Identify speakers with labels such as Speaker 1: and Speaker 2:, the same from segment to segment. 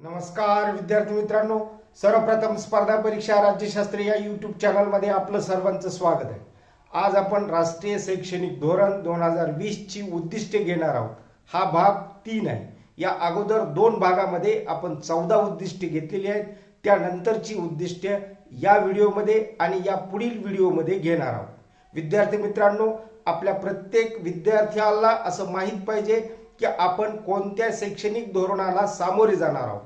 Speaker 1: नमस्कार विद्यार्थी मित्रांनो. सर्वप्रथम स्पर्धा परीक्षा राज्यशास्त्र या युट्यूब चॅनलमध्ये आपलं सर्वांचं स्वागत आहे. आज आपण राष्ट्रीय शैक्षणिक धोरण दोन हजार वीसची उद्दिष्टे घेणार आहोत. हा भाग तीन आहे. या अगोदर दोन भागामध्ये आपण चौदा उद्दिष्टे घेतलेली आहेत. त्यानंतरची उद्दिष्टे या व्हिडिओमध्ये आणि या पुढील व्हिडिओमध्ये घेणार आहोत. विद्यार्थी मित्रांनो आपल्या प्रत्येक विद्यार्थ्याला असं माहीत पाहिजे की आपण कोणत्या शैक्षणिक धोरणाला सामोरे जाणार आहोत?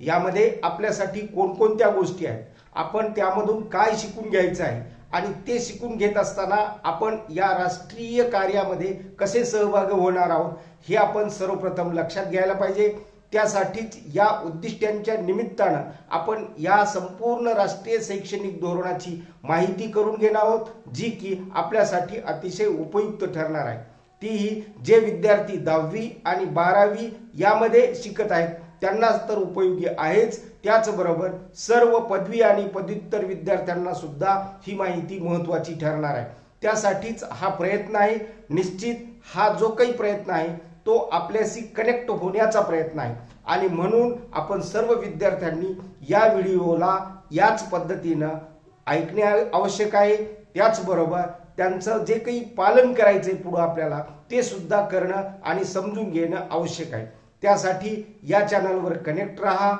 Speaker 1: यामध्ये आपल्यासाठी कोणकोणत्या गोष्टी आहेत? आपण त्यामधून काय शिकून घ्यायचं आहे? आणि ते शिकून घेत असताना आपण या राष्ट्रीय कार्यामध्ये कसे सहभागी होणार आहोत? हे आपण सर्वप्रथम लक्षात घ्यायला पाहिजे. त्यासाठीच या उद्दिष्टांच्या निमित्तानं आपण या संपूर्ण राष्ट्रीय शैक्षणिक धोरणाची माहिती करून घेणार आहोत जी की आपल्यासाठी अतिशय उपयुक्त ठरणार आहे. तीही जे विद्यार्थी दहावी आणि बारावी यामध्ये शिकत आहेत त्यांनाच तर उपयोगी आहेच. त्याचबरोबर सर्व पदवी आणि पदव्युत्तर विद्यार्थ्यांना सुद्धा ही माहिती महत्त्वाची ठरणार आहे. त्यासाठीच हा प्रयत्न आहे. निश्चित हा जो काही प्रयत्न आहे तो आपल्याशी कनेक्ट होण्याचा प्रयत्न आहे. आणि म्हणून आपण सर्व विद्यार्थ्यांनी या व्हिडिओला याच पद्धतीनं ऐकणे आवश्यक आहे. त्याचबरोबर त्यांचं जे काही पालन करायचं आहे पुढं आपल्याला ते सुद्धा करणं आणि समजून घेणं आवश्यक आहे. त्यासाठी या चॅनलवर कनेक्ट राहा.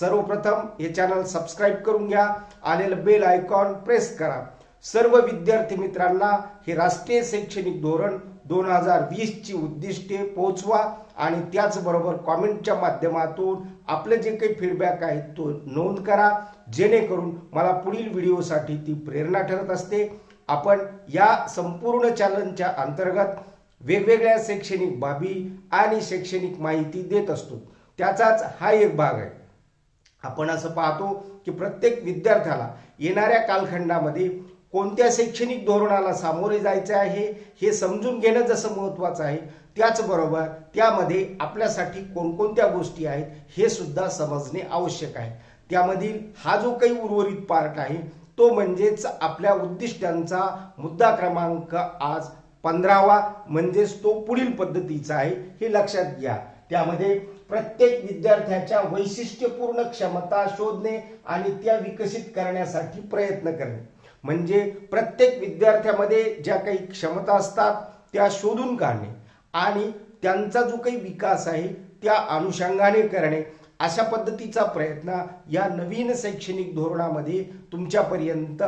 Speaker 1: सर्वप्रथम हे चॅनल सबस्क्राईब करून घ्या. आलेलं बेल आयकॉन प्रेस करा. सर्व विद्यार्थी मित्रांना हे राष्ट्रीय शैक्षणिक धोरण दोन हजार वीसची उद्दिष्टे पोहोचवा आणि त्याचबरोबर कॉमेंटच्या माध्यमातून आपलं जे काही फीडबॅक आहे तो नोंद करा. जेणेकरून मला पुढील व्हिडिओसाठी ती प्रेरणा ठरत असते. आपण या संपूर्ण चॅनलच्या अंतर्गत वेगवेगळ्या शैक्षणिक बाबी आणि शैक्षणिक माहिती देत असतो. त्याचाच हा एक भाग आहे. आपण असं पाहतो की प्रत्येक विद्यार्थ्याला येणाऱ्या कालखंडामध्ये कोणत्या शैक्षणिक धोरणाला सामोरे जायचे आहे हे समजून घेणं जसं महत्त्वाचं आहे त्याचबरोबर त्यामध्ये आपल्यासाठी कोणकोणत्या गोष्टी आहेत हे सुद्धा समजणे आवश्यक आहे. त्यामधील हा जो काही उर्वरित पार्ट आहे तो म्हणजेच आपल्या उद्दिष्टांचा मुद्दा क्रमांक आज पंधरावा म्हणजेच तो पुढील पद्धतीचा आहे हे लक्षात घ्या. त्यामध्ये प्रत्येक विद्यार्थ्याच्या वैशिष्ट्यपूर्ण क्षमता शोधणे आणि त्या विकसित करण्यासाठी प्रयत्न करणे. म्हणजे प्रत्येक विद्यार्थ्यामध्ये ज्या काही क्षमता असतात त्या शोधून काढणे आणि त्यांचा जो काही विकास आहे त्या अनुषंगाने करणे. अशा पद्धतीचा प्रयत्न या नवीन शैक्षणिक धोरणामध्ये तुमच्यापर्यंत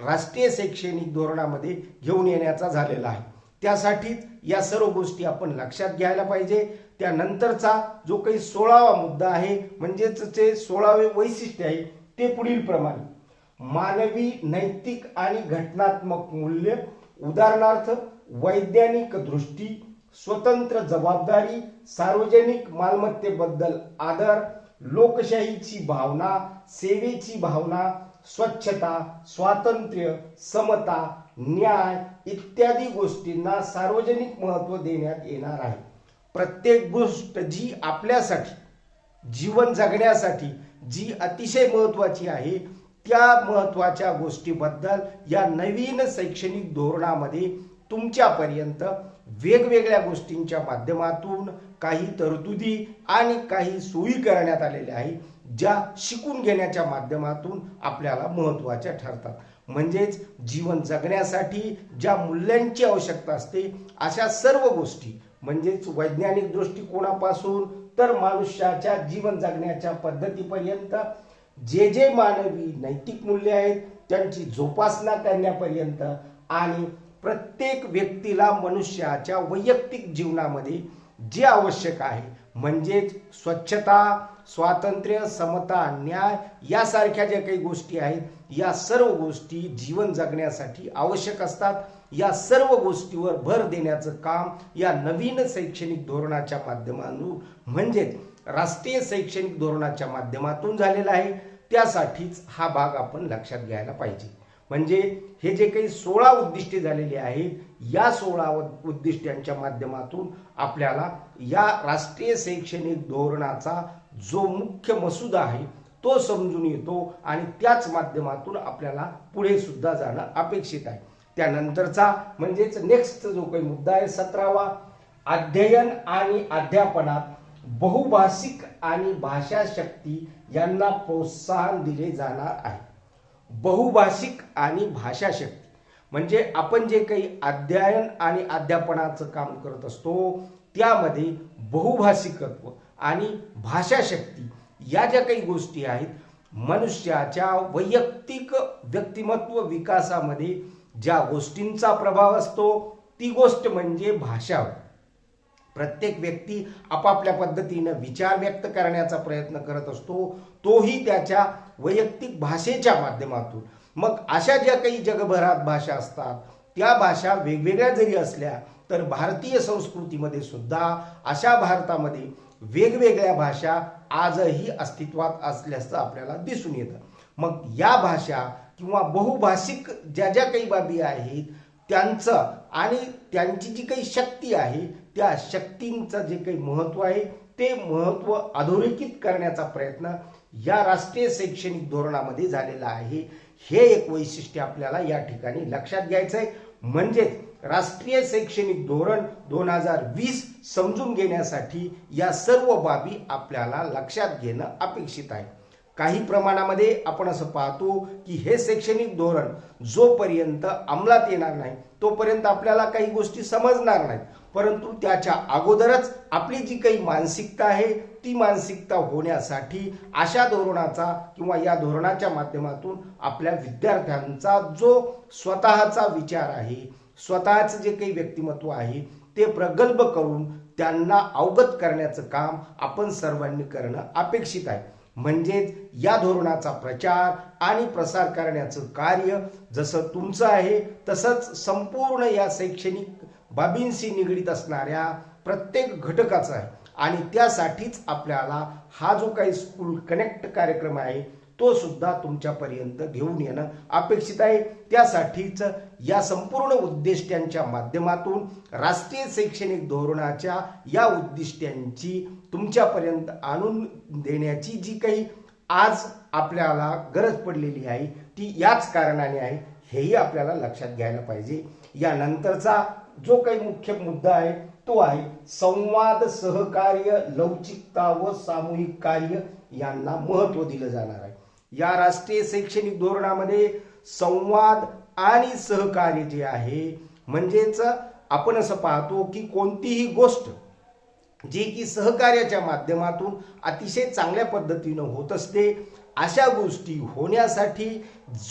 Speaker 1: राष्ट्रीय शैक्षणिक धोरणामध्ये घेऊन येण्याचा झालेला आहे. त्यासाठीच या सर्व गोष्टी आपण लक्षात घ्यायला पाहिजे. त्यानंतरचा जो काही सोळावा मुद्दा आहे म्हणजेच जे सोळावे वैशिष्ट्य आहे ते पुढील प्रमाणे. मानवी नैतिक आणि घटनात्मक मूल्य उदाहरणार्थ वैज्ञानिक दृष्टी स्वतंत्र जबाबदारी सार्वजनिक मालमत्तेबद्दल आदर लोकशाहीची भावना सेवेची भावना स्वच्छता स्वातंत्र्य समता न्याय इत्यादी गोष्टींना सार्वजनिक महत्त्व देण्यात येणार आहे. प्रत्येक गोष्ट जी आपल्यासाठी जीवन जगण्यासाठी जी अतिशय महत्त्वाची आहे त्या महत्त्वाच्या गोष्टीबद्दल या नवीन शैक्षणिक धोरणामध्ये तुमच्यापर्यंत वेगवेगळ्या गोष्टींच्या माध्यमातून काही तरतुदी आणि काही सोयी करण्यात आलेल्या आहे ज्या शिकून घेण्याच्या माध्यमातून आपल्याला महत्त्वाच्या ठरतात. म्हणजेच जीवन जगण्यासाठी ज्या मूल्यांची आवश्यकता असते अशा सर्व गोष्टी. म्हणजेच वैज्ञानिक दृष्टिकोनापासून तर मनुष्याच्या जीवन जगण्याच्या पद्धतीपर्यंत जे जे मानवी नैतिक मूल्य आहेत त्यांची जोपासना करण्यापर्यंत आणि प्रत्येक व्यक्तीला मनुष्याच्या वैयक्तिक जीवनामध्ये जे आवश्यक आहे म्हणजेच स्वच्छता स्वातंत्र्य समता न्याय यासारख्या ज्या काही गोष्टी आहेत या सर्व गोष्टी जीवन जगण्यासाठी आवश्यक असतात. या सर्व गोष्टीवर भर देण्याचं काम या नवीन शैक्षणिक धोरणाच्या माध्यमातून म्हणजेच राष्ट्रीय शैक्षणिक धोरणाच्या माध्यमातून झालेला आहे. त्यासाठीच हा भाग आपण लक्षात घ्यायला पाहिजे. म्हणजे हे जे काही सोळा उद्दिष्टे झालेली आहेत या सोळा उद्दिष्टांच्या माध्यमातून आपल्याला या राष्ट्रीय शैक्षणिक धोरणाचा जो मुख्य मसुदा आहे तो समजून येतो आणि त्याच माध्यमातून आपल्याला पुढे सुद्धा जाणं अपेक्षित आहे. त्यानंतरचा म्हणजेच नेक्स्ट जो काही मुद्दा आहे सतरावा अध्ययन आणि अध्यापनात बहुभाषिक आणि भाषा शक्ती यांना प्रोत्साहन दिले जाणार आहे. बहुभाषिक आणि भाषाशक्ती म्हणजे आपण जे काही अध्ययन आणि अध्यापनाचं काम करत असतो त्यामध्ये बहुभाषिकत्व आणि भाषाशक्ती या ज्या काही गोष्टी आहेत मनुष्याच्या वैयक्तिक व्यक्तिमत्व विकासामध्ये ज्या गोष्टींचा प्रभाव असतो ती गोष्ट म्हणजे भाषा होय. प्रत्येक व्यक्ती आपापल्या पद्धतीनं विचार व्यक्त करण्याचा प्रयत्न करत असतो तोही त्याच्या वैयक्तिक भाषेच्या माध्यमातून. मग अशा ज्या काही जगभरात भाषा असतात त्या भाषा वेगवेगळ्या जरी असल्या तर भारतीय संस्कृतीमध्ये सुद्धा अशा भारतामध्ये वेगवेगळ्या भाषा आजही अस्तित्वात असल्याचं आपल्याला दिसून येतं. मग या भाषा किंवा बहुभाषिक ज्या ज्या काही बाबी आहेत त्यांचं आणि त्यांची जी काही शक्ती आहे त्या शक्तींचं जे काही महत्त्व आहे ते महत्त्व अधोरेखित करण्याचा प्रयत्न या राष्ट्रीय शैक्षणिक धोरणामध्ये झालेला आहे. हे एक वैशिष्ट्य आपल्याला या ठिकाणी लक्षात घ्यायचं आहे म्हणजेच राष्ट्रीय शैक्षणिक धोरण दोन हजार वीस समजून घेण्यासाठी या सर्व बाबी आपल्याला लक्षात घेणं अपेक्षित आहे. काही प्रमाणामध्ये आपण असं पाहतो की हे शैक्षणिक धोरण जोपर्यंत अंमलात येणार नाही तोपर्यंत आपल्याला काही गोष्टी समजणार नाहीत. परंतु त्याच्या अगोदरच आपली जी काही मानसिकता आहे ती मानसिकता होण्यासाठी अशा धोरणाचा किंवा या धोरणाच्या माध्यमातून आपल्या विद्यार्थ्यांचा जो स्वतःचा विचार आहे स्वतःचं जे काही व्यक्तिमत्व आहे ते प्रगल्भ करून त्यांना अवगत करण्याचं काम आपण सर्वांनी करणं अपेक्षित आहे. म्हणजेच या धोरणाचा प्रचार आणि प्रसार करण्याचं कार्य जसं तुमचं आहे तसंच संपूर्ण या शैक्षणिक बाबींशी निगडीत असणाऱ्या प्रत्येक घटकाचा आहे. आणि त्यासाठीच आपल्याला हा जो काही स्कूल कनेक्ट कार्यक्रम आहे तो सुद्धा तुमच्यापर्यंत घेऊन येणं अपेक्षित आहे. त्यासाठीच या संपूर्ण उद्दिष्ट्यांच्या माध्यमातून राष्ट्रीय शैक्षणिक धोरणाच्या या उद्दिष्ट्यांची तुमच्यापर्यंत आणून देण्याची जी काही आज आपल्याला गरज पडलेली आहे ती याच कारणाने आहे. हेही आपल्याला लक्षात घ्यायला पाहिजे. यानंतरचा जो काही मुख्य मुद्दा आहे तो आहे संवाद सहकार्य लवचिकता व सामूहिक कार्य यांना महत्त्व दिलं जाणार आहे. या राष्ट्रीय शैक्षणिक धोरणामध्ये संवाद आणि सहकार्य जे आहे म्हणजेच आपण असं पाहतो की कोणतीही गोष्ट जी की सहकार्याच्या माध्यमातून अतिशय चांगल्या पद्धतीनं होत असते अशा गोष्टी होण्यासाठी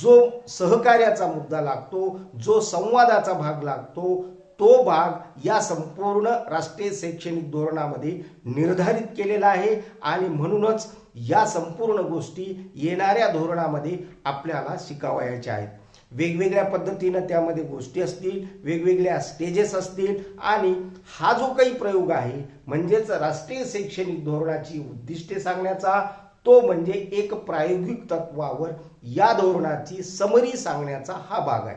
Speaker 1: जो सहकार्याचा मुद्दा लागतो जो संवादाचा भाग लागतो तो भाग या संपूर्ण राष्ट्रीय शैक्षणिक धोरणामध्ये निर्धारित केलेला आहे आणि म्हणूनच या संपूर्ण गोष्टी येणाऱ्या धोरणामध्ये आपल्याला शिकावयाच्या आहेत. वेगवेगळ्या पद्धतीनं त्यामध्ये गोष्टी असतील वेगवेगळ्या स्टेजेस असतील आणि हा जो काही प्रयोग आहे म्हणजेच राष्ट्रीय शैक्षणिक धोरणाची उद्दिष्टे सांगण्याचा तो म्हणजे एक प्रायोगिक तत्वावर या धोरणाची समरी सांगण्याचा हा भाग आहे.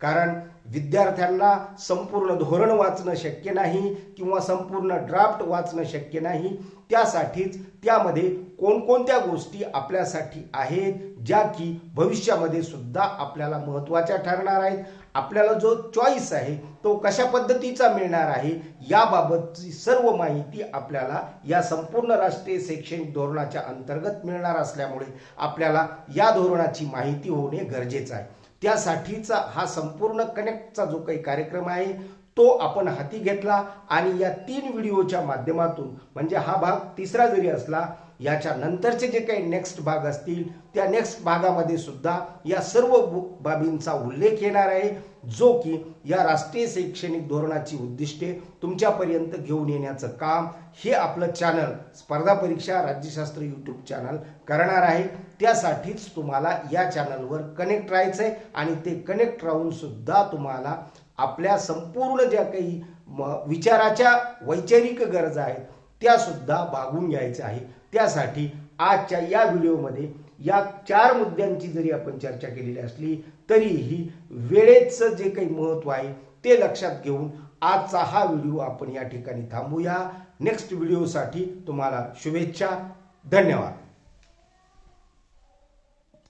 Speaker 1: कारण विद्यार्थ्यांना संपूर्ण धोरण वाचणं शक्य नाही किंवा संपूर्ण ड्राफ्ट वाचणं शक्य नाही त्यासाठीच त्यामध्ये कोणकोणत्या गोष्टी आपल्यासाठी आहेत ज्या की भविष्यामध्ये सुद्धा आपल्याला महत्त्वाच्या ठरणार आहेत आपल्याला जो चॉईस आहे तो कशा पद्धतीचा मिळणार आहे याबाबतची सर्व माहिती आपल्याला या संपूर्ण राष्ट्रीय शैक्षणिक धोरणाच्या अंतर्गत मिळणार असल्यामुळे आपल्याला या धोरणाची माहिती होणे गरजेचं आहे. त्यासाठीचा हा संपूर्ण कनेक्टचा जो काही कार्यक्रम आहे तो आपण हाती घेतला आणि या तीन व्हिडिओच्या माध्यमातून म्हणजे हा भाग तिसरा जरी असला याच्या नंतरचे जे काही नेक्स्ट भाग असतील त्या नेक्स्ट भागामध्ये सुद्धा या सर्व बाबींचा उल्लेख येणार आहे जो की या राष्ट्रीय शैक्षणिक धोरणाची उद्दिष्टे तुमच्यापर्यंत घेऊन येण्याचं काम हे आपलं चॅनल स्पर्धा परीक्षा राज्यशास्त्र यूट्यूब चॅनल करणार आहे. त्यासाठीच तुम्हाला या चॅनलवर कनेक्ट राहायचं आहे आणि ते कनेक्ट राहून सुद्धा तुम्हाला आपल्या संपूर्ण ज्या काही म- विचाराच्या वैचारिक गरजा आहेत त्यासुद्धा भागून घ्यायचं आहे. त्यासाठी आजच्या या व्हिडिओमध्ये या चार मुद्द्यांची जरी आपण चर्चा केलेली असली तरीही वेळेचं जे काही महत्त्व आहे ते लक्षात घेऊन आजचा हा व्हिडिओ आपण या ठिकाणी थांबूया. नेक्स्ट व्हिडिओसाठी तुम्हाला शुभेच्छा. धन्यवाद.